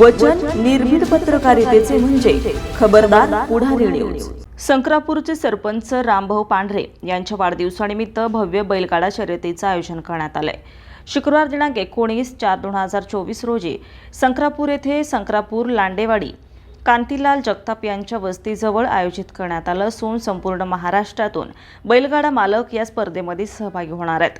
वचन निर्भीड पत्रकारितेचे म्हणजे खबरदार पुढारी न्यूज संक्रापूरचे सरपंच रामभाऊ पांढरे यांच्या वाढदिवसानिमित्त भव्य बैलगाडा शर्यतीचं आयोजन करण्यात आलंय. शुक्रवार दिनांक एकोणीस चार दोन हजार चोवीस रोजी संक्रापूर येथे संक्रापूर लांडेवाडी कांतीलाल जगताप यांच्या वस्तीजवळ आयोजित करण्यात आलं असून संपूर्ण महाराष्ट्रातून बैलगाडा मालक या स्पर्धेमध्ये सहभागी होणार आहेत.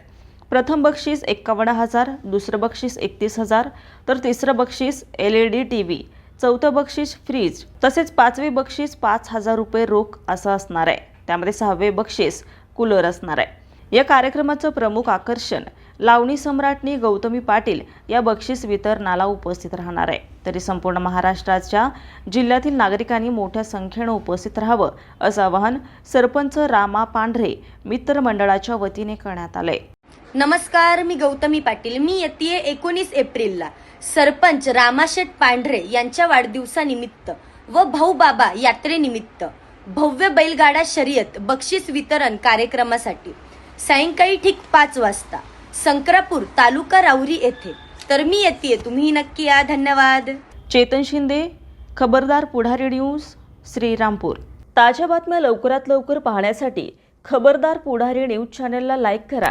प्रथम बक्षीस एक्कावन्न हजार दुसरं बक्षीस एकतीस हजार तर तिसरं बक्षीस L E D T V चौथं बक्षीस फ्रीज तसेच पाचवे बक्षीस पाच हजार रुपये रोख असं असणार आहे. त्यामध्ये सहावे बक्षीस कूलर असणार आहे. या कार्यक्रमाचं प्रमुख आकर्षण लावणी सम्राटनी गौतमी पाटील या बक्षीस वितरणाला उपस्थित राहणार आहे. तरी संपूर्ण महाराष्ट्राच्या जिल्ह्यातील नागरिकांनी मोठ्या संख्येनं उपस्थित राहावं असं आवाहन सरपंच रामा पांढरे मित्रमंडळाच्या वतीने करण्यात आलंय. नमस्कार मी गौतमी पाटील. मी येते एकोणीस एप्रिलला. सरपंच रामाशेठ पांढरे यांच्या वाढदिवसानिमित्त व भाऊ बाबा यात्रेनिमित्त भव्य बैलगाडा शर्यत बक्षीस वितरण कार्यक्रमासाठी सायंकाळी ठीक पाच वाजता संक्रापूर तालुका राऊरी येथे. तर मी येते तुम्ही नक्की या. धन्यवाद. चेतन शिंदे खबरदार पुढारी न्यूज श्रीरामपूर. ताज्या बातम्या लवकरात लवकर पाहण्यासाठी खबरदार पुढारी न्यूज चॅनलला लाईक करा.